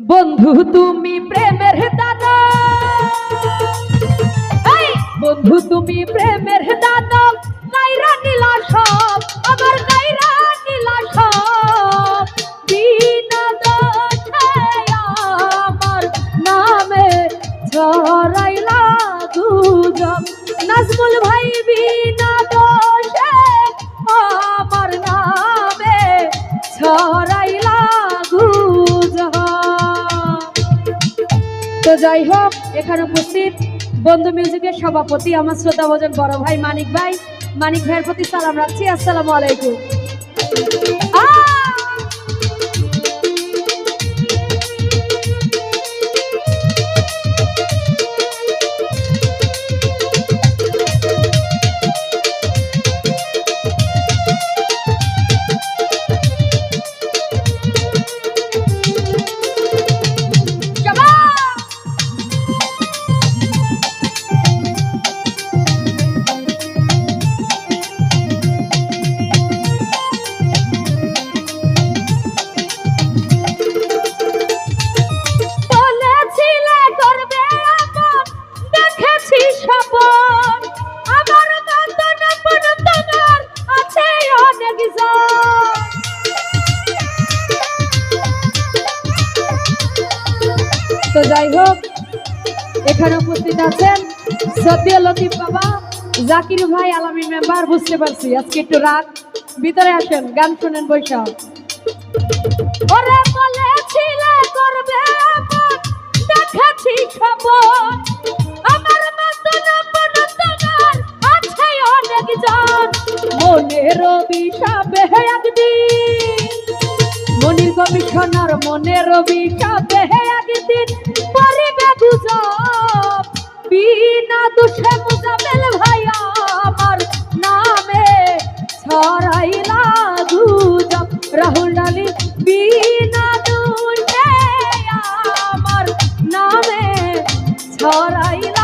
বন্ধু তুমি প্রেমের দাদা বন্ধু তুমি প্রেমের দাদা আমার আমার নামে নাজমুল ভাই বিনা যাই হোক, এখানে উপস্থিত বন্ধু মিউজিকের সভাপতি আমার শ্রদ্ধা ভোজন বড় ভাই মানিক ভাই। মানিক ভাইয়ের প্রতি সালাম রাখছি। আসসালামু আলাইকুম। তো যাই হোক, এখানে উপস্থিত আছেন সতীয় লতিফ বাবা, জাকির ভাই আলামিন মেম্বার, বুঝতে পারছি, আজকে একটু রাত। ভিতরে আসেন, গান শুনেন বৈশাখ ওরে বলেছিলে করবে দেখেছি খবর। আমার মতন আছে অনেক জন। মনের অভিশাপে একদিন। মনির মনের দোষে মুজামেল ভাইয়া আমার নামে ছড়াইলা গুজব রাহুল ডালি বিনা দোষে আমার নামে ছড়াইলা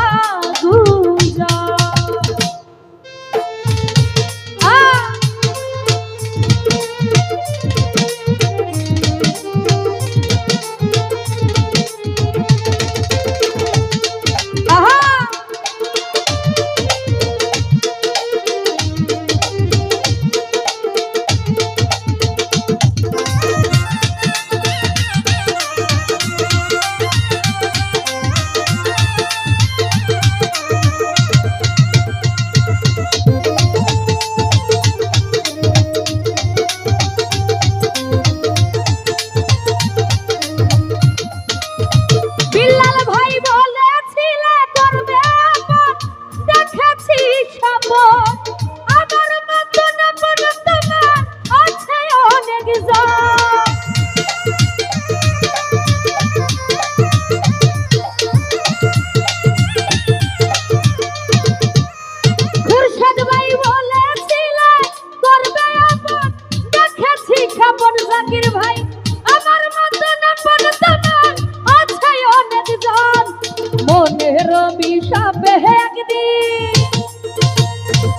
বিষাপে একদিন।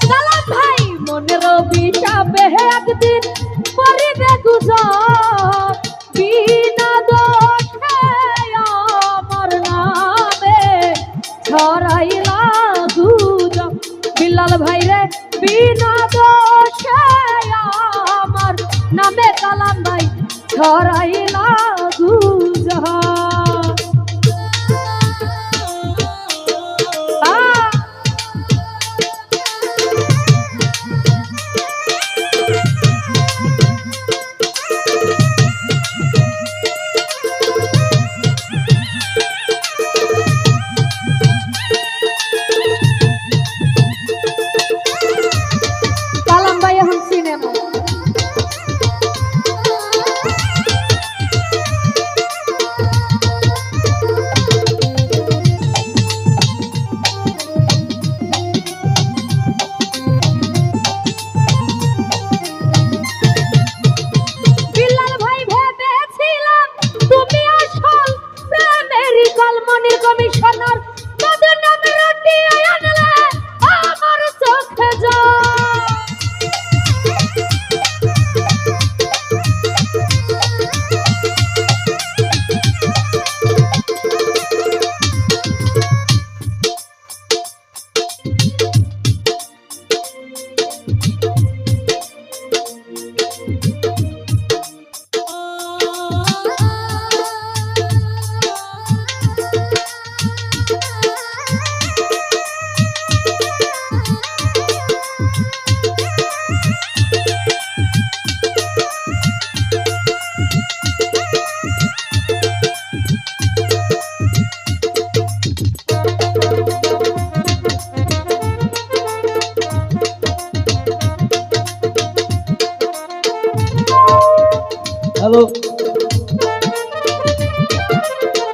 সালাম ভাই, মনের বিষাপে একদিন পরিবে গুজব বিনা দোষে আমার নামে ছড়াইলা গুজব বিল্লাল ভাই রে, বিনা দোষে আমার নামে কালাম ভাই, ছড়াইলা গুজব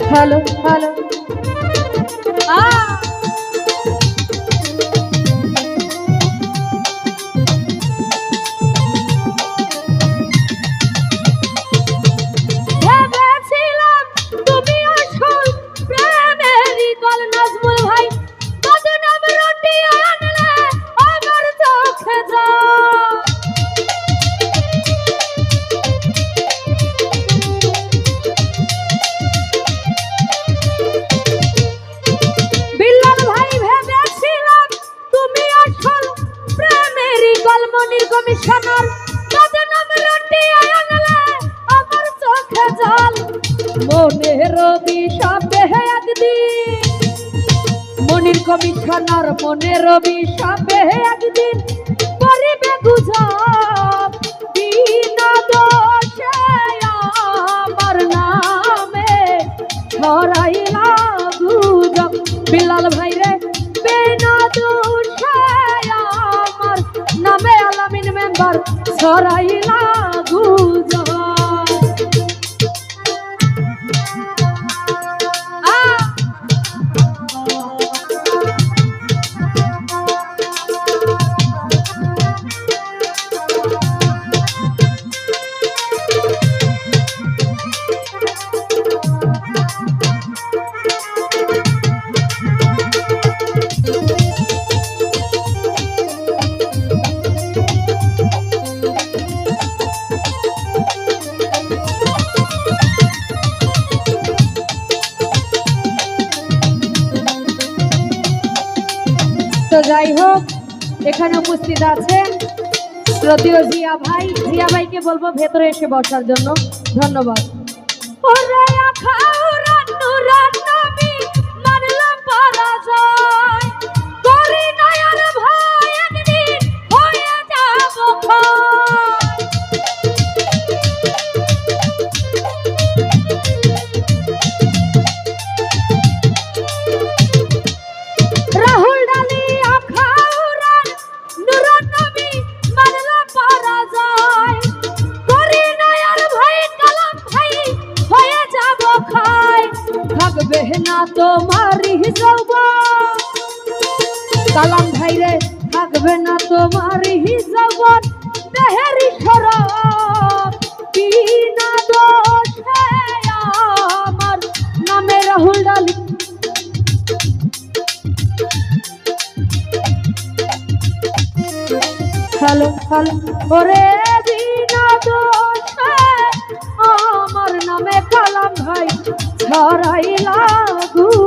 হ্যালো হ্যালো মনে রবি সাপে একদিন। মনির মনে সাপে একদিন বিনা আমার নামে বিল্লাল ভাই রে আমার নামে আলামিন মেম্বার ছড়াইলা গুজব। তো যাই হোক, এখানে উপস্থিত আছে প্রতিও জিয়া ভাই। জিয়া ভাইকে বলব ভেতরে এসে বসার জন্য। ধন্যবাদ। না তোমারই যৌবন কালাম ভাই রে, থাকবে না তোমারই যৌবন দেহেরই সরব বিনা দোষে আমার নামে রাহুল ডালি। হ্যালো হ্যালো ওরে ছড়াইলা গুজব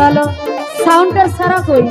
হ্যালো সাউন্ডটা সারা কই